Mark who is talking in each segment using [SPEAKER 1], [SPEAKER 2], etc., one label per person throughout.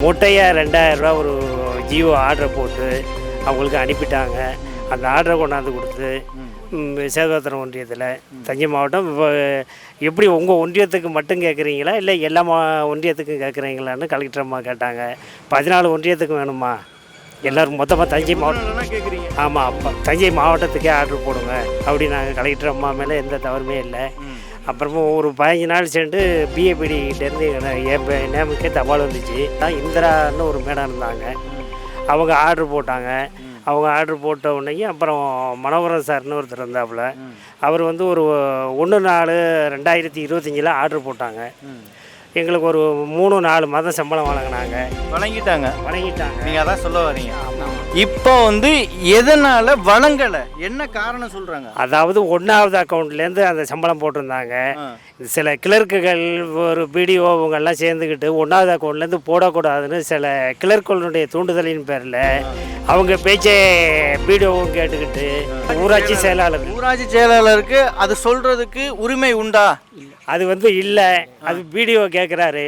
[SPEAKER 1] மூட்டையாக ரெண்டாயிரரூவா ஒரு ஜியோ ஆர்டர் போட்டு அவங்களுக்கு அனுப்பிட்டாங்க. அந்த ஆர்டரை கொண்டாந்து கொடுத்து ம், சேதுபத்திரம் ஒன்றியத்தில் தஞ்சை மாவட்டம் இப்போ எப்படி உங்கள் ஒன்றியத்துக்கு மட்டும் கேட்குறீங்களா இல்லை எல்லா மா ஒன்றியத்துக்கும் கேட்குறீங்களான்னு கலெக்டர் அம்மா கேட்டாங்க. பதினாலு ஒன்றியத்துக்கும் வேணுமா? எல்லோரும் மொத்தமாக தஞ்சை மாவட்டம்
[SPEAKER 2] கேட்குறீங்க
[SPEAKER 1] ஆமாம் அப்போ தஞ்சை மாவட்டத்துக்கே ஆர்டர் போடுங்க. அப்படி நாங்கள் கலெக்டர் அம்மா மேலே எந்த தவறுமே இல்லை. அப்புறமா ஒரு பதினஞ்சு நாள் சென்று பிஏபிடிகிட்டேருந்து என் நேமுக்கே தபால் வந்துச்சு. தான் இந்திரான்னு ஒரு மேடம் இருந்தாங்க. அவங்க ஆர்டர் போட்டாங்க. அவங்க ஆர்டர் போட்ட உடனே அப்புறம் மனோகரன் சார்னு ஒருத்தர் இருந்தாப்புல அவர் வந்து ஒரு ஒன்று நாலு ரெண்டாயிரத்தி இருபத்தஞ்சில் ஆர்டர் போட்டாங்க. எங்களுக்கு ஒரு மூணு நாலு மாதம் சம்பளம் வழங்கினாங்க.
[SPEAKER 2] வழங்கிட்டாங்க.
[SPEAKER 1] வழங்கிட்டாங்க.
[SPEAKER 2] நீங்கள் அதான் சொல்ல வரீங்க. இப்போ வந்து எதனால வழங்கலை? என்ன காரணம் சொல்கிறாங்க
[SPEAKER 1] அதாவது ஒன்றாவது அக்கௌண்ட்லேருந்து அந்த சம்பளம் போட்டிருந்தாங்க. சில கிளர்க்குகள் ஒரு பிடிஓ இவங்கெல்லாம் சேர்ந்துக்கிட்டு ஒன்றாவது அக்கௌண்ட்லேருந்து போடக்கூடாதுன்னு சில கிளர்க்குகளுடைய தூண்டுதலின் பேரில் அவங்க பேச்சை பிடிஓவும் கேட்டுக்கிட்டு ஊராட்சி செயலாளர்
[SPEAKER 2] ஊராட்சி செயலாளருக்கு அது சொல்றதுக்கு உரிமை உண்டா?
[SPEAKER 1] அது வந்து இல்லை. அது பிடிஓ கேட்குறாரு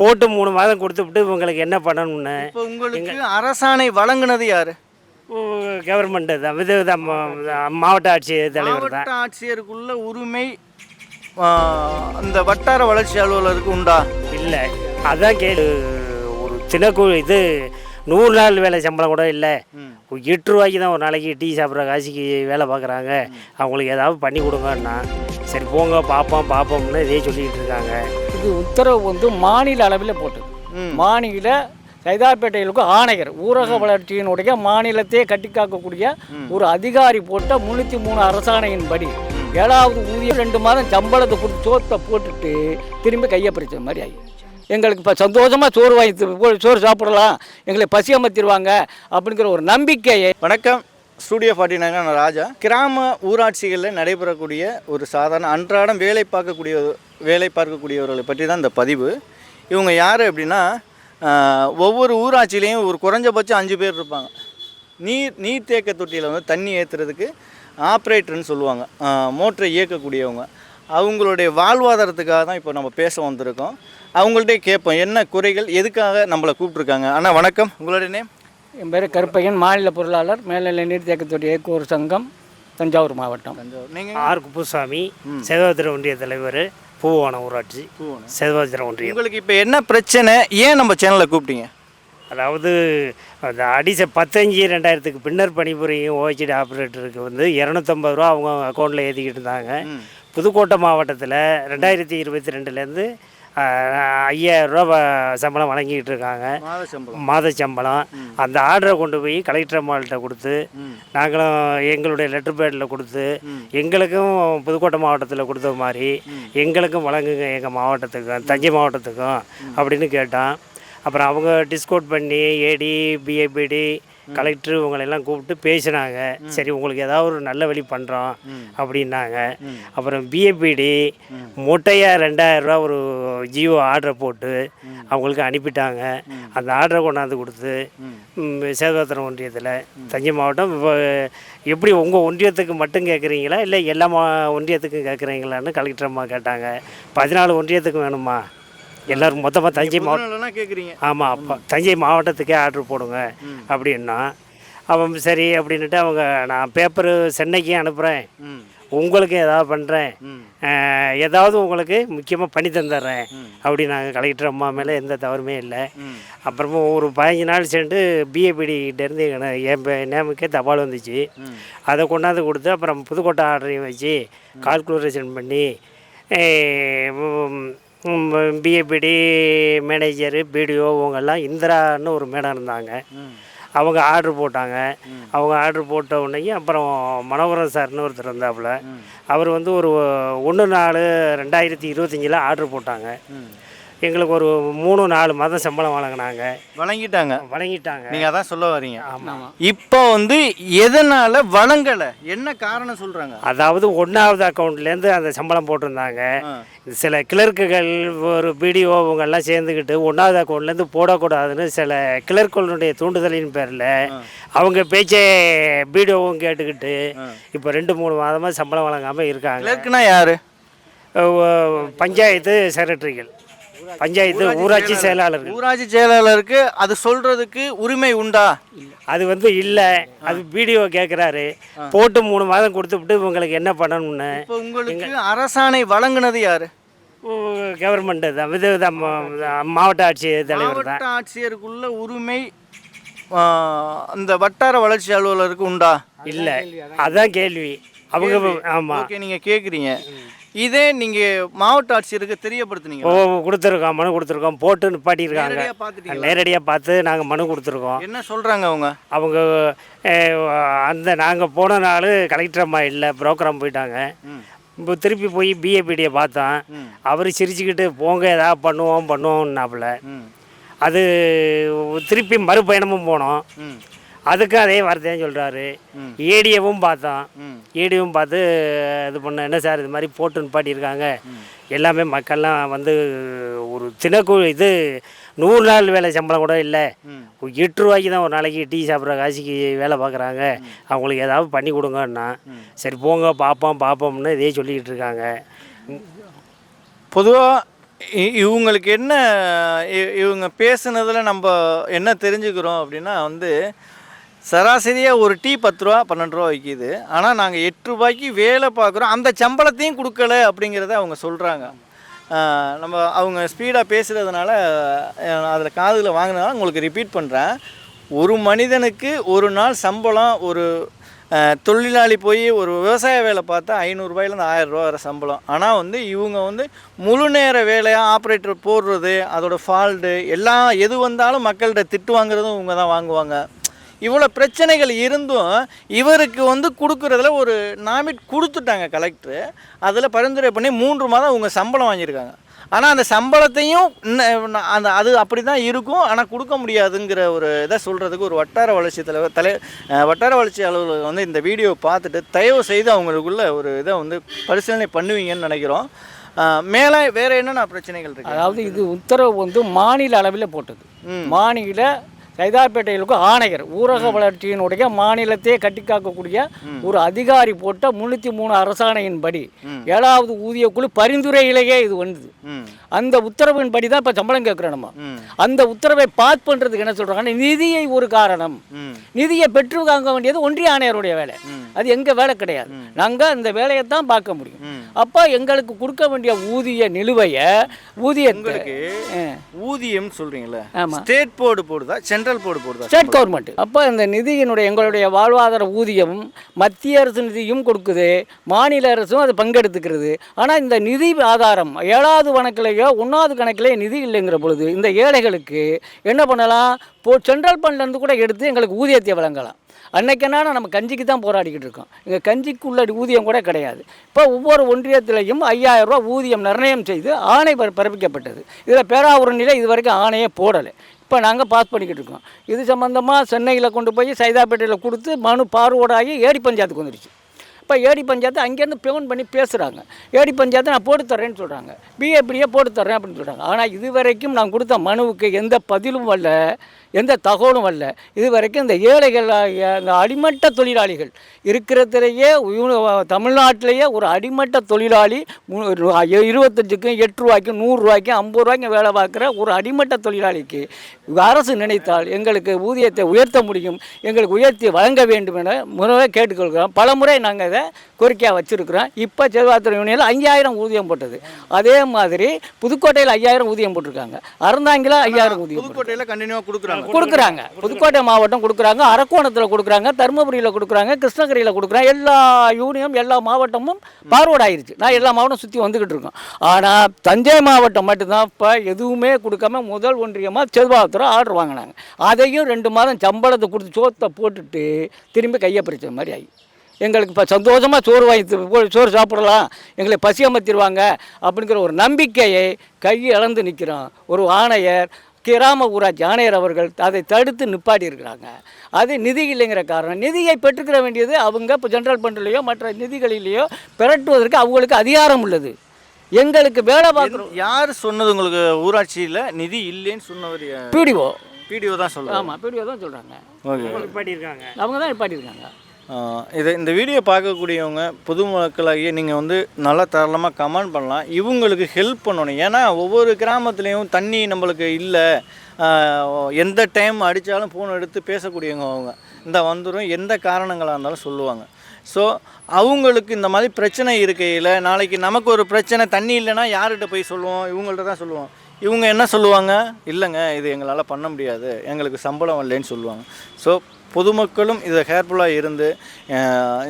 [SPEAKER 1] போட்டு மூணு மாதம் கொடுத்துவிட்டு இவங்களுக்கு என்ன பண்ணணும்னு.
[SPEAKER 2] உங்களுக்கு அரசாணை வழங்குனது யாரு?
[SPEAKER 1] கவர்மெண்ட்டு தான். இது தான் மாவட்ட ஆட்சியர் தலைவர் தான்.
[SPEAKER 2] மாவட்ட ஆட்சியருக்குள்ள உரிமை அந்த வட்டார வளர்ச்சி அலுவலருக்கு உண்டா?
[SPEAKER 1] இல்லை. அதான் கேளு. ஒரு தினக்கூ இது நூறு நாள் வேலை சம்பளம் கூட இல்லை. எட்டு ரூபாய்க்கு தான் ஒரு நாளைக்கு டீ சாப்பிட்ற காசுக்கு வேலை பார்க்குறாங்க. அவங்களுக்கு ஏதாவது பண்ணி கொடுங்கன்னா சரி போங்க பார்ப்போம் பார்ப்போம்னு இதே சொல்லிக்கிட்டு இருக்காங்க.
[SPEAKER 3] இது உத்தரவு வந்து மாநில அளவில் போட்டது. மாநில சைதாப்பேட்டையிலுக்கு ஆணையர் ஊரக வளர்ச்சியினுடைய மாநிலத்தையே கட்டி காக்கக்கூடிய ஒரு அதிகாரி போட்ட முன்னூற்றி மூணு அரசாணையின்படி ஏழாவது ஊதியம் ரெண்டு மாதம் சம்பளத்தை கொடுத்து சோத்தை போட்டுட்டு திரும்பி கையை பிடிச்ச மாதிரி ஆகி எங்களுக்கு இப்போ சந்தோஷமாக சோறு வாங்கி சோறு சாப்பிடலாம். எங்களை பசி அமர்த்திடுவாங்க அப்படிங்கிற ஒரு நம்பிக்கையை
[SPEAKER 2] வணக்கம். ஸ்டூடியோ ஃபார்ட்டி நான் ராஜா. கிராம ஊராட்சிகளில் நடைபெறக்கூடிய ஒரு சாதாரண அன்றாடம் வேலை பார்க்கக்கூடிய வேலை பார்க்கக்கூடியவர்களை பற்றி தான் இந்த பதிவு. இவங்க யார் அப்படின்னா ஒவ்வொரு ஊராட்சியிலையும் ஒரு குறைஞ்சபட்சம் அஞ்சு பேர் இருப்பாங்க. நீர் நீர்த்தேக்க தொட்டியில் வந்து தண்ணி ஏற்றுறதுக்கு ஆப்ரேட்டர்னு சொல்லுவாங்க. மோட்டரை இயக்கக்கூடியவங்க. அவங்களுடைய வாழ்வாதாரத்துக்காக தான் இப்போ நம்ம பேச வந்திருக்கோம். அவங்கள்ட்ட கேட்போம் என்ன குறைகள் எதுக்காக நம்மளை கூப்பிட்ருக்காங்க அண்ணா வணக்கம். உங்களுடைய நேம்?
[SPEAKER 3] என் பேர் கருப்பையன் மாநில பொருளாளர் மேல்நிலை நீர்த்தேக்கத்துடைய இயக்குவோர் சங்கம் தஞ்சாவூர் மாவட்டம்.
[SPEAKER 2] தஞ்சாவூர். நீங்கள்
[SPEAKER 1] ஆர் குப்புசாமி சேதுபத்திர ஒன்றிய தலைவர் பூவானம் ஊராட்சி சேதுபத்திர ஒன்றியம்.
[SPEAKER 2] உங்களுக்கு இப்போ என்ன பிரச்சனை? ஏன் நம்ம சேனலை கூப்பிட்டீங்க?
[SPEAKER 1] அதாவது அந்த அடிச பத்தஞ்சு ரெண்டாயிரத்துக்கு பின்னர் பணிபுரியும் ஓஹெச்டி ஆப்ரேட்டருக்கு வந்து இரநூத்தம்பது ரூபா அவங்க அக்கௌண்ட்டில் ஏற்றிக்கிட்டு இருந்தாங்க. புதுக்கோட்டை மாவட்டத்தில் ரெண்டாயிரத்தி இருபத்தி ரெண்டுலேருந்து ஐயாயிரம் ரூபா சம்பளம் வழங்கிக்கிட்டு இருக்காங்க.
[SPEAKER 2] மாத சம்பளம்.
[SPEAKER 1] மாத சம்பளம். அந்த ஆர்டரை கொண்டு போய் கலெக்டர் அம்மாள்கிட்ட கொடுத்து நாங்களும் எங்களுடைய லெட்டர் பேடில் கொடுத்து எங்களுக்கும் புதுக்கோட்டை மாவட்டத்தில் கொடுத்த மாதிரி எங்களுக்கும் வழங்குங்க எங்கள் மாவட்டத்துக்கும் தஞ்சை மாவட்டத்துக்கும் அப்படின்னு கேட்டோம் அப்புறம் அவங்க டிஸ்கவுண்ட் பண்ணி ஏடி பிஏபிடி கலெக்டர் இவங்களெல்லாம் கூப்பிட்டு பேசினாங்க. சரி உங்களுக்கு ஏதாவது ஒரு நல்ல வழி பண்ணுறோம் அப்படின்னாங்க. அப்புறம் பிஏபிடி மூட்டையாக ரெண்டாயிரரூவா ஒரு ஜியோ ஆர்டர் போட்டு அவங்களுக்கு அனுப்பிட்டாங்க. அந்த ஆர்டரை கொண்டாந்து கொடுத்து ம், சேதுபத்திரம் ஒன்றியத்தில் தஞ்சை மாவட்டம் இப்போ எப்படி உங்கள் ஒன்றியத்துக்கு மட்டும் கேட்குறீங்களா இல்லை எல்லா மா ஒன்றியத்துக்கும் கேட்குறீங்களான்னு கலெக்டர் அம்மா கேட்டாங்க. பதினாலு ஒன்றியத்துக்கும் வேணுமா? எல்லோரும் மொத்தமாக தஞ்சை மாவட்டம்
[SPEAKER 2] கேட்குறீங்க
[SPEAKER 1] ஆமாம் அப்போ தஞ்சை மாவட்டத்துக்கே ஆர்டர் போடுங்க அப்படின்னா அவன் சரி அப்படின்னுட்டு அவங்க நான் பேப்பரு சென்னைக்கு அனுப்புகிறேன் உங்களுக்கு ஏதாவது பண்ணுறேன் ஏதாவது உங்களுக்கு முக்கியமாக பண்ணி தந்துடுறேன் அப்படி நாங்கள் கலெக்டர் அம்மா மேலே எந்த தவறுமே இல்லை. அப்புறமா ஒரு பதினஞ்சு நாள் சென்று பிஏபிடிகிட்டேருந்து என் நேமுக்கே தபால் வந்துச்சு. அதை கொண்டாந்து கொடுத்து அப்புறம் புதுக்கோட்டை ஆர்டரையும் வச்சு கால்குலேஷன் பண்ணி பிஏபிடி மேனேஜரு பிடிஓ இவங்கெல்லாம் இந்திரான்னு ஒரு மேடம் இருந்தாங்க. அவங்க ஆர்டர் போட்டாங்க. அவங்க ஆர்டர் போட்ட உடனே அப்புறம் மனோகரன் சார்னு ஒருத்தர் இருந்தாப்புல அவர் வந்து ஒரு ஒன்று நாலு ரெண்டாயிரத்தி இருபத்தஞ்சில் ஆர்டர் போட்டாங்க. எங்களுக்கு ஒரு மூணு நாலு மாதம் சம்பளம் வழங்கினாங்க.
[SPEAKER 2] வழங்கிட்டாங்க.
[SPEAKER 1] வழங்கிட்டாங்க.
[SPEAKER 2] நீங்கள் அதான் சொல்ல வரீங்க
[SPEAKER 1] ஆமாம்
[SPEAKER 2] இப்போ வந்து எதனால வழங்கலை? என்ன காரணம் சொல்கிறாங்க
[SPEAKER 1] அதாவது ஒன்றாவது அக்கௌண்ட்லேருந்து அந்த சம்பளம் போட்டிருந்தாங்க. சில கிளர்க்குகள் ஒரு பிடிஓ இவங்கெல்லாம் சேர்ந்துக்கிட்டு ஒன்றாவது அக்கௌண்ட்லேருந்து போடக்கூடாதுன்னு சில கிளர்க்குகளுடைய தூண்டுதலின் பேரில் அவங்க பேச்சை பிடிஓவும் கேட்டுக்கிட்டு இப்போ ரெண்டு மூணு மாதமாக சம்பளம் வழங்காமல் இருக்காங்க.
[SPEAKER 2] கிளர்க்குனா யாரு?
[SPEAKER 1] பஞ்சாயத்து செக்ரட்டரிகள் பஞ்சாயத்து ஊராட்சி செயலாளர்கள்.
[SPEAKER 2] ஊராட்சி செயலாளருக்கு அது சொல்றதுக்கு உரிமை உண்டா?
[SPEAKER 1] அது வந்து இல்லை. அது வீடியோ கேட்குறாரு போட்டு மூணு மாதம் கொடுத்துவிட்டு இவங்களுக்கு என்ன பண்ணணும்னு.
[SPEAKER 2] இப்போ உங்களுக்கு அரசாணை வழங்குனது யாரு?
[SPEAKER 1] கவர்மெண்ட்டு தான். இது தான் மாவட்ட ஆட்சியர் தலைவர் தான்.
[SPEAKER 2] மாவட்ட ஆட்சியருக்குள்ள உரிமை அந்த வட்டார வளர்ச்சி அலுவலருக்கு உண்டா?
[SPEAKER 1] இல்லை. அதான் கேள்வி. அவங்க ஆமாம்
[SPEAKER 2] ஓகே நீங்க கேக்குறீங்க. இதே நீங்க மாவட்ட ஆட்சியருக்கு தெரியப்படுத்துனீங்க
[SPEAKER 1] ஓ கொடுத்துருக்கோம் மனு கொடுத்துருக்கோம். போட்டு நிப்பாட்டியிருக்காங்க? நேரடியாக பார்த்து நாங்கள் மனு கொடுத்துருக்கோம்.
[SPEAKER 2] என்ன சொல்றாங்க அவங்க?
[SPEAKER 1] அவங்க அந்த நாங்கள் போன நாள் கலெக்டர் அம்மா இல்லை புரோக்கரம் போயிட்டாங்க. இப்போ திருப்பி போய் பிஏபிடியை பார்த்தோம். அவர் சிரிச்சுக்கிட்டு போங்க ஏதாவது பண்ணுவோம் பண்ணுவோம்னாப்புல. அது திருப்பி மறுபயணமும் போனோம்.
[SPEAKER 2] ம்.
[SPEAKER 1] அதுக்கும் அதே வார்த்தையும் சொல்கிறாரு ஏடியவும் பார்த்தோம்
[SPEAKER 2] ம்.
[SPEAKER 1] ஏடியும் பார்த்து இது பண்ண என்ன சார் இது மாதிரி போட்டு நிப்பாட்டியிருக்காங்க எல்லாமே மக்கள்லாம் வந்து ஒரு தினக்கூ இது நூறு நாள் வேலை சம்பளம் கூட இல்லை. எட்டு ரூபாய்க்கு தான் ஒரு நாளைக்கு டீ சாப்பிட்ற காசுக்கு வேலை பார்க்குறாங்க. அவங்களுக்கு ஏதாவது பண்ணி கொடுங்கன்னா சரி போங்க பார்ப்போம் பார்ப்போம்னு இதே சொல்லிக்கிட்டு இருக்காங்க.
[SPEAKER 2] பொதுவாக இவங்களுக்கு என்ன இவங்க பேசுனதில் நம்ம என்ன தெரிஞ்சுக்கிறோம் அப்படின்னா வந்து சராசரியாக ஒரு டீ பத்து ரூபா பன்னெண்டு ரூபா விற்கிது ஆனால் நாங்கள் எட்டு ரூபாய்க்கு வேலை பார்க்குறோம். அந்த சம்பளத்தையும் கொடுக்கல அப்படிங்கிறத அவங்க சொல்கிறாங்க நம்ம அவங்க ஸ்பீடாக பேசுகிறதுனால அதில் காதில் வாங்கினதால உங்களுக்கு ரிப்பீட் பண்ணுறேன் ஒரு மனிதனுக்கு ஒரு நாள் சம்பளம் ஒரு தொழிலாளி போய் ஒரு விவசாய வேலை பார்த்தா ஐநூறுரூபாயிலேருந்து ஆயிரரூவா வர சம்பளம். ஆனால் வந்து இவங்க வந்து முழு நேர வேலையாக ஆப்ரேட்டர் போடுறது அதோட ஃபால்ட்டு எல்லாம் எது வந்தாலும் மக்கள்கிட்ட திட்டு வாங்குறதும் இவங்க தான் வாங்குவாங்க. இவ்வளோ பிரச்சனைகள் இருந்தும் இவருக்கு வந்து கொடுக்குறதுல ஒரு நாமிட் கொடுத்துட்டாங்க கலெக்டர் அதில் பரிந்துரை பண்ணி மூன்று மாதம் அவங்க சம்பளம் வாங்கியிருக்காங்க. ஆனால் அந்த சம்பளத்தையும் அந்த அது அப்படி தான் இருக்கும். ஆனால் கொடுக்க முடியாதுங்கிற ஒரு இதை சொல்கிறதுக்கு ஒரு வட்டார வளர்ச்சி தலைவர் தலை வட்டார வளர்ச்சி அலுவலர் வந்து இந்த வீடியோ பார்த்துட்டு தயவு செய்து அவங்களுக்குள்ள ஒரு இதை வந்து பரிசீலனை பண்ணுவீங்கன்னு நினைக்கிறோம். மேலே வேறு என்னென்ன பிரச்சனைகள் இருக்கு?
[SPEAKER 3] அதாவது இது உத்தரவு வந்து மாநில அளவில் போட்டது. மாநில சைதாப்பேட்டைகளுக்கு ஆணையர் ஊரக வளர்ச்சியினுடைய மாநிலத்தையே கட்டிக்காக்கக்கூடிய ஒரு அதிகாரி போட்ட முன்னூற்றி மூணு அரசாணையின்படி ஏழாவது ஊதியக்குழு பரிந்துரையிலேயே இது வந்தது. அந்த உத்தரவின்படி தான் இப்போ சம்பளம் கேட்குறோம் நம்ம அந்த உத்தரவை பாஸ் பண்ணுறதுக்கு என்ன சொல்கிறாங்கன்னா நிதியை ஒரு காரணம். நிதியை பெற்று வாங்க வேண்டியது ஒன்றிய ஆணையருடைய வேலை. அது எங்கள் வேலை கிடையாது. நாங்கள் அந்த வேலையை தான் பார்க்க முடியும். அப்போ எங்களுக்கு கொடுக்க வேண்டிய ஊதிய நிலுவையை
[SPEAKER 2] உங்களுக்கு ஊதியம்
[SPEAKER 3] ஆமா.
[SPEAKER 2] ஸ்டேட் போர்டு போடுதா சென்ட்ரல் போர்டு போடுதா
[SPEAKER 3] ஸ்டேட் கவர்மெண்ட் அப்போ இந்த நிதியினுடைய எங்களுடைய வாழ்வாதார ஊதியம் மத்திய அரசு நிதியும் கொடுக்குது மாநில அரசும் அது பங்கெடுத்துக்கிறது. ஆனால் இந்த நிதி ஆதாரம் ஏழாவது கணக்கிலேயோ ஒன்றாவது கணக்கிலேயோ நிதி இல்லைங்கிற பொழுது இந்த ஏழைகளுக்கு என்ன பண்ணலாம்? போ சென்ட்ரல் ஃபண்ட்லேருந்து கூட எடுத்து எங்களுக்கு ஊதியத்தை வழங்கலாம். அன்னைக்குன்னா நம்ம கஞ்சிக்கு தான் போராடிக்கிட்டு இருக்கோம். இங்கே கஞ்சிக்குள்ள ஊதியம் கூட கிடையாது. இப்போ ஒவ்வொரு ஒன்றியத்திலையும் ஐயாயிரம் ரூபாய் ஊதியம் நிர்ணயம் செய்து ஆணை பிற- பிறப்பிக்கப்பட்டது. இதில் பேராவூரணியில் இது வரைக்கும் ஆணையே போடலை. இப்போ நாங்கள் பாஸ் பண்ணிக்கிட்டு இருக்கோம். இது சம்மந்தமாக சென்னையில் கொண்டு போய் சைதாப்பேட்டையில் கொடுத்து மனு பார்வோடாகி ஏடி பஞ்சாயத்துக்கு வந்துடுச்சு இப்போ ஏடி பஞ்சாயத்து அங்கேருந்து பேமெண்ட் பண்ணி பேசுகிறாங்க ஏடி பஞ்சாயத்து நான் போட்டு தர்றேன்னு சொல்கிறாங்க பிஏபிடியே போட்டு தர்றேன் அப்படின்னு சொல்கிறாங்க ஆனால் இது வரைக்கும் நான் கொடுத்த மனுவுக்கு எந்த பதிலும் வரல எந்த தகவலும் வரல. இது வரைக்கும் இந்த ஏழைகள் இந்த அடிமட்ட தொழிலாளிகள் இருக்கிறதுலையே தமிழ்நாட்டிலேயே ஒரு அடிமட்ட தொழிலாளி மு- இருபத்தஞ்சுக்கும் எட்டு ரூபாய்க்கும் நூறுரூவாய்க்கும் ஐம்பது ரூபாய்க்கும் வேலை பார்க்குற ஒரு அடிமட்ட தொழிலாளிக்கு அரசு நினைத்தால் எங்களுக்கு ஊதியத்தை உயர்த்த முடியும் எங்களுக்கு உயர்த்தி வழங்க வேண்டும் என முறையாக கேட்டுக்கொள்கிறோம். பல முறை நாங்கள் இதை கோரிக்கையாக வச்சுருக்கிறோம். இப்போ செல்வாத்துறை யூனியனில் ஐயாயிரம் ஊதியம் போட்டது. அதே மாதிரி புதுக்கோட்டையில் ஐயாயிரம் ஊதியம் போட்டிருக்காங்க. அறந்தாங்கில ஐயாயிரம் ஊதியம்.
[SPEAKER 2] புதுக்கோட்டையில் கண்டினியூவாக கொடுக்குறாங்க.
[SPEAKER 3] கொடுக்குறாங்க. புதுக்கோட்டை மாவட்டம் கொடுக்குறாங்க. அரக்கோணத்தில் கொடுக்குறாங்க. தருமபுரியில் கொடுக்குறாங்க. கிருஷ்ணகிரியில் கொடுக்குறாங்க. எல்லா யூனியும் எல்லா மாவட்டமும் பார்வர்ட் ஆயிருச்சு. நான் எல்லா மாவட்டம் சுற்றி வந்துக்கிட்டு இருக்கோம். ஆனால் தஞ்சை மாவட்டம் மட்டும்தான் இப்போ எதுவுமே கொடுக்காம முதல் ஒன்றியமாக செல்வாத்துறை ஆர்டர் வாங்கினாங்க. அதையும் ரெண்டு மாதம் சம்பளத்தை கொடுத்து சோத்தை போட்டுட்டு திரும்பி கையை பிரிச்ச மாதிரி ஆகி எங்களுக்கு இப்போ சந்தோஷமாக சோறு வாங்கி சோறு சாப்பிடலாம். எங்களை பசி அமர்த்திடுவாங்க அப்படிங்கிற ஒரு நம்பிக்கையை கை இழந்து நிற்கிறோம் ஒரு ஆணையர் கிராம ஊராட்சி ஆணையர் அவர்கள் அதை தடுத்து நிப்பாட்டி இருக்கிறாங்க. அது நிதி இல்லைங்கிற காரணம். நிதியை பெற்றுக்கிற வேண்டியது அவங்க இப்போ ஜென்ரல் ஃபண்ட்லேயோ மற்ற நிதிகளிலேயோ பெரட்டுவதற்கு அவங்களுக்கு அதிகாரம் உள்ளது. எங்களுக்கு வேலை பார்க்குறோம்
[SPEAKER 2] யார் சொன்னது உங்களுக்கு ஊராட்சியில் நிதி இல்லைன்னு சொன்னவர்
[SPEAKER 3] பிடிஓ
[SPEAKER 2] பிடிஓ தான் சொல்லுவாங்க
[SPEAKER 3] ஆமாம் பிடிஓ தான் சொல்கிறாங்க அவங்க தான் நிப்பாட்டியிருக்காங்க.
[SPEAKER 2] இதை இந்த வீடியோ பார்க்கக்கூடியவங்க பொதுமக்களாகிய நீங்கள் வந்து நல்லா தாராளமாக கமெண்ட் பண்ணலாம். இவங்களுக்கு ஹெல்ப் பண்ணணும். ஏன்னா ஒவ்வொரு கிராமத்துலேயும் தண்ணி நம்மளுக்கு இல்லை. எந்த டைம் அடித்தாலும் ஃபோன் எடுத்து பேசக்கூடியவங்க அவங்க. இந்த வந்துடும் எந்த காரணங்களாக இருந்தாலும் சொல்லுவாங்க. ஸோ அவங்களுக்கு இந்த மாதிரி பிரச்சனை இருக்கையில் நாளைக்கு நமக்கு ஒரு பிரச்சனை தண்ணி இல்லைன்னா யார்கிட்ட போய் சொல்லுவோம்? இவங்கள்ட்ட தான் சொல்லுவோம். இவங்க என்ன சொல்லுவாங்க? இல்லைங்க இது எங்களால் பண்ண முடியாது. எங்களுக்கு சம்பளம் இல்லைன்னு சொல்லுவாங்க. ஸோ பொதுமக்களும் இதை கேர்ஃபுல்லாக இருந்து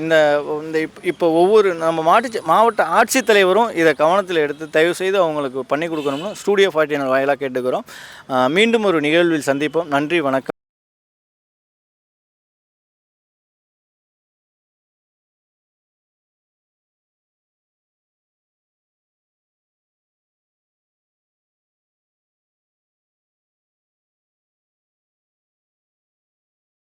[SPEAKER 2] இந்த இந்த இப் இப்போ ஒவ்வொரு நம்ம மாட்டு மாவட்ட ஆட்சித்தலைவரும் இதை கவனத்தில் எடுத்து தயவு செய்து அவங்களுக்கு பண்ணி கொடுக்கணும்னு ஸ்டூடியோ ஃபார்ட்டி வாயிலாக கேட்டுக்கிறோம். மீண்டும் ஒரு நிகழ்வில் சந்திப்போம். நன்றி வணக்கம்.